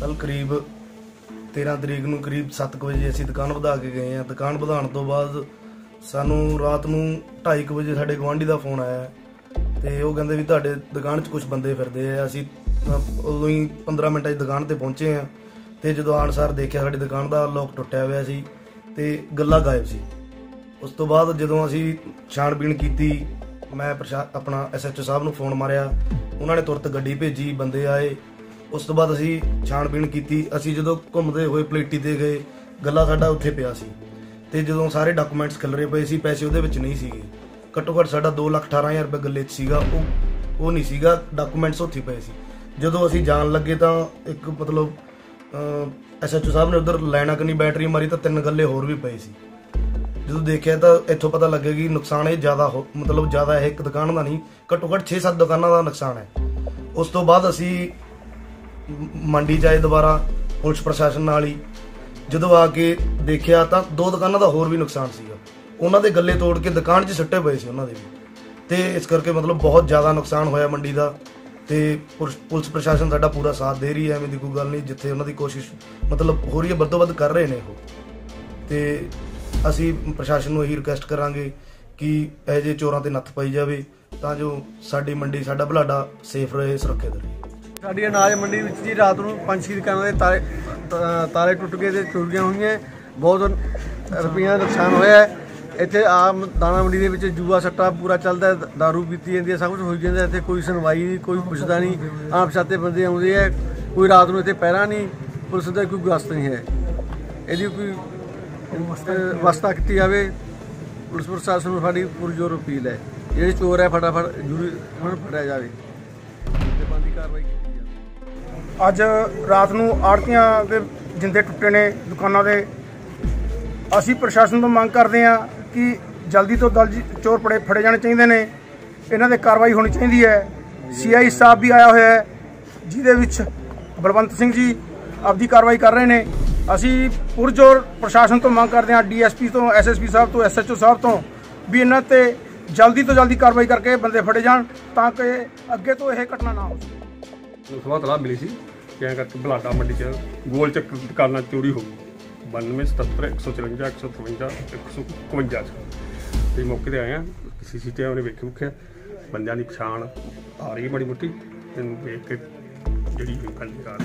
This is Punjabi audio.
ਕੱਲ ਕਰੀਬ 13 ਤਰੀਕ ਨੂੰ ਕਰੀਬ 7 ਵਜੇ ਅਸੀਂ ਦੁਕਾਨ ਵਧਾ ਕੇ ਗਏ ਆ ਦੁਕਾਨ ਵਧਾਉਣ ਤੋਂ ਬਾਅਦ ਸਾਨੂੰ ਰਾਤ ਨੂੰ 2:30 ਵਜੇ ਸਾਡੇ ਗਵਾਂਢੀ ਦਾ ਫੋਨ ਆਇਆ ਤੇ ਉਹ ਕਹਿੰਦੇ ਵੀ ਤੁਹਾਡੇ ਦੁਕਾਨ 'ਚ ਕੁਝ ਬੰਦੇ ਫਿਰਦੇ ਆ। ਅਸੀਂ ਅਹ, ਉਦੋਂ ਹੀ 15 ਮਿੰਟਾਂ 'ਚ ਦੁਕਾਨ ਤੇ ਪਹੁੰਚੇ ਆ ਤੇ ਜਦੋਂ ਆਣਸਾਰ ਦੇਖਿਆ ਸਾਡੀ ਦੁਕਾਨ ਦਾ ਲੋਕ ਟੁੱਟਿਆ ਹੋਇਆ ਸੀ ਤੇ ਗੱਲਾਂ ਗਾਇਬ ਸੀ। ਉਸ ਤੋਂ ਬਾਅਦ ਜਦੋਂ ਅਸੀਂ ਛਾਣਬੀਣ ਕੀਤੀ ਮੈਂ ਪ੍ਰਸ਼ਾ ਆਪਣਾ ਐਸਐਚਓ ਸਾਹਿਬ ਨੂੰ ਫੋਨ ਮਾਰਿਆ। ਉਹਨਾਂ ਨੇ ਤੁਰਤ ਗੱਡੀ ਭੇਜੀ ਬੰਦੇ ਆਏ। ਉਸ ਤੋਂ ਬਾਅਦ ਅਸੀਂ ਛਾਣਬੀਣ ਕੀਤੀ। ਅਸੀਂ ਜਦੋਂ ਘੁੰਮਦੇ ਹੋਏ ਪਲੇਟੀ ਤੇ ਗਏ, ਗੱਲਾ ਸਾਡਾ ਉੱਥੇ ਪਿਆ ਸੀ। ਤੇ ਜਦੋਂ ਸਾਰੇ ਡਾਕੂਮੈਂਟਸ ਖਿਲਰੇ ਪਏ ਸੀ, ਪੈਸੇ ਉਹਦੇ ਵਿੱਚ ਨਹੀਂ ਸੀਗੇ। ਘੱਟੋ ਘੱਟ ਸਾਡਾ 218000 ਰੁਪਏ ਗੱਲੇ 'ਚ ਸੀਗਾ, ਉਹ ਉਹ ਨਹੀਂ ਸੀਗਾ, ਡਾਕੂਮੈਂਟਸ ਉੱਥੇ ਪਏ ਸੀ। ਜਦੋਂ ਅਸੀਂ ਜਾਣ ਲੱਗੇ ਤਾਂ ਇੱਕ ਮਤਲਬ ਐਸਐਚਓ ਸਾਹਿਬ ਨੇ ਉਧਰ ਲੈਣਾ ਕਨੀ ਬੈਟਰੀ ਮਾਰੀ ਤਾਂ ਤਿੰਨ ਗੱਲੇ ਹੋਰ ਵੀ ਪਏ ਸੀ। ਜਦੋਂ ਦੇਖਿਆ ਤਾਂ ਇੱਥੋਂ ਪਤਾ ਲੱਗਿਆ ਕਿ ਨੁਕਸਾਨ ਇਹ ਜ਼ਿਆਦਾ ਹੋ- ਮਤਲਬ ਜ਼ਿਆਦਾ ਇਹ ਇੱਕ ਦੁਕਾਨ ਦਾ ਨਹੀਂ, ਘੱਟੋ ਘੱਟ 6-7 ਦੁਕਾਨਾਂ ਦਾ ਨੁਕਸਾਨ ਹੈ। ਉਸ ਤੋਂ ਬਾਅਦ ਅਸੀਂ ਮੰਡੀ ਜਾਏ ਦੁਬਾਰਾ, ਪੁਲਿਸ ਪ੍ਰਸ਼ਾਸਨ ਨਾਲ ਹੀ। ਜਦੋਂ ਆ ਕੇ ਦੇਖਿਆ ਤਾਂ ਦੋ ਦੁਕਾਨਾਂ ਦਾ ਹੋਰ ਵੀ ਨੁਕਸਾਨ ਸੀਗਾ। ਉਹਨਾਂ ਦੇ ਗੱਲੇ ਤੋੜ ਕੇ ਦੁਕਾਨ 'ਚ ਸੁੱਟੇ ਪਏ ਸੀ ਉਹਨਾਂ ਦੇ ਵੀ। ਤੇ ਇਸ ਕਰਕੇ ਮਤਲਬ ਬਹੁਤ ਜ਼ਿਆਦਾ ਨੁਕਸਾਨ ਹੋਇਆ ਮੰਡੀ ਦਾ। ਤੇ ਪੁਲਿਸ ਪੁਲਿਸ ਪ੍ਰਸ਼ਾਸਨ ਸਾਡਾ ਪੂਰਾ ਸਾਥ ਦੇ ਰਹੀ ਹੈ, ਐਵੇਂ ਦੀ ਕੋਈ ਗੱਲ ਨਹੀਂ, ਜਿੱਥੇ ਉਹਨਾਂ ਦੀ ਕੋਸ਼ਿਸ਼ ਮਤਲਬ ਹੋ ਰਹੀ ਹੈ ਵੱਧ ਕਰ ਰਹੇ ਨੇ ਉਹ। ਤੇ ਅਸੀਂ ਪ੍ਰਸ਼ਾਸਨ ਨੂੰ ਇਹੀ ਰਿਕੁਐਸਟ ਕਰਾਂਗੇ ਕਿ ਇਹ ਜੇ ਚੋਰਾਂ ਤੇ ਨੱਥ ਪਾਈ ਜਾਵੇ, ਤਾਂ ਜੋ ਸਾਡੀ ਮੰਡੀ, ਸਾਡਾ ਬਲਾਡਾ ਸੇਫ ਰਹੇ, ਸੁਰੱਖਿਅਤ ਰਹੇ। ਸਾਡੀ ਅਨਾਜ ਮੰਡੀ ਵਿੱਚ ਜੀ ਰਾਤ ਨੂੰ ਪੰਜ ਛੇ ਦੁਕਾਨਾਂ ਦੇ ਤਾਰੇ ਤਾਰੇ ਟੁੱਟ ਗਏ ਤੇ ਚੋਰੀਆਂ ਹੋਈਆਂ। ਬਹੁਤ ਰੁਪਈਆ ਦਾ ਨੁਕਸਾਨ ਹੋਇਆ ਹੈ। ਇੱਥੇ ਆਮ ਦਾਣਾ ਮੰਡੀ ਦੇ ਵਿੱਚ ਜੂਆ ਸੱਟਾ ਪੂਰਾ ਚੱਲਦਾ ਹੈ, ਦਾਰੂ ਪੀਤੀ ਜਾਂਦੀ ਹੈ ਸਭ ਕੁਝ ਹੋਈ ਜਾਂਦਾ ਇੱਥੇ ਕੋਈ ਸੁਣਵਾਈ ਨਹੀਂ ਕੋਈ ਪੁੱਛਦਾ ਨਹੀਂ। ਆਮ ਛਾਤੇ ਬੰਦੇ ਆਉਂਦੇ ਆ ਕੋਈ ਰਾਤ ਨੂੰ ਇੱਥੇ ਪਹਿਰਾ ਨਹੀਂ ਪੁਲਿਸ ਦਾ ਕੋਈ ਗਸਤ ਨਹੀਂ ਹੈ। ਇਹਦੀ ਕੋਈ ਅਹ, ਵਸਤਾ ਕੀਤੀ ਜਾਵੇ ਪੁਲਿਸ ਪ੍ਰਸ਼ਾਸਨ ਨੂੰ ਸਾਡੀ ਪੁਰਜੋਰ ਅਪੀਲ ਹੈ। ਜਿਹੜੇ ਚੋਰ ਹੈ ਫਟਾਫਟ ਜ਼ਰੂਰ ਉਹਨਾਂ ਨੂੰ ਫੜਿਆ ਜਾਵੇ। ਤੇ ਬੰਦੀ ਕਾਰਵਾਈ ਜਾਵੇ ਅੱਜ ਰਾਤ ਨੂੰ ਆੜਤੀਆਂ ਦੇ ਜਿੰਦੇ ਟੁੱਟੇ ਨੇ ਦੁਕਾਨਾਂ ਦੇ। ਅਸੀਂ ਪ੍ਰਸ਼ਾਸਨ ਤੋਂ ਮੰਗ ਕਰਦੇ ਹਾਂ ਕਿ ਜਲਦੀ ਤੋਂ ਜਲਦੀ ਚੋਰ ਫੜੇ ਫੜੇ ਜਾਣੇ ਚਾਹੀਦੇ ਨੇ। ਇਹਨਾਂ ਤੇ ਕਾਰਵਾਈ ਹੋਣੀ ਚਾਹੀਦੀ ਹੈ। ਸੀਆਈ ਸਾਹਿਬ ਵੀ ਆਇਆ ਹੋਇਆ ਹੈ, ਜਿਹਦੇ ਵਿੱਚ ਬਲਵੰਤ ਸਿੰਘ ਜੀ ਆਪਦੀ ਕਾਰਵਾਈ ਕਰ ਰਹੇ ਨੇ। ਅਸੀਂ ਪੁਰਜੋਰ ਪ੍ਰਸ਼ਾਸਨ ਤੋਂ ਮੰਗ ਕਰਦੇ ਹਾਂ, ਡੀਐਸਪੀ ਤੋਂ, ਐਸਐਸਪੀ ਸਾਹਿਬ ਤੋਂ, ਐਸਐਚਓ ਸਾਹਿਬ ਤੋਂ ਵੀ ਇਹਨਾਂ ਤੇ ਜਲਦੀ ਤੋਂ ਜਲਦੀ ਕਾਰਵਾਈ ਕਰਕੇ ਬੰਦੇ ਫੜੇ ਜਾਣ ਤਾਂ ਕਿ ਅੱਗੇ ਤੋਂ ਇਹ ਘਟਨਾ ਨਾ ਹੋਵੇ ਸਕੇ ਤਲਾਹ ਮਿਲੀ ਸੀ ਕਿ ਐਂ ਕਰਕੇ ਬਲਾਡਾ ਮੰਡੀ ਚ ਗੋਲ ਚੱਕਰ ਦੁਕਾਨਾਂ ਚੋਰੀ ਹੋ ਗਈ। 92 77 154 153 151 ਚ। ਤੇ ਮੌਕੇ ਤੇ ਆਏ ਆ ਸੀਸੀਟੀਵੀ ਉਹਨੇ ਵੇਖਿਆ ਮੁਖਿਆ ਬੰਦਿਆਂ ਦੀ ਪਛਾਣ ਆ ਰਹੀ ਹੈ ਬੜੀ ਮੁੱਟੀ। ਤੈਨੂੰ ਵੇਖ ਕੇ ਜਿਹੜੀ ਗੱਲ ਕਰ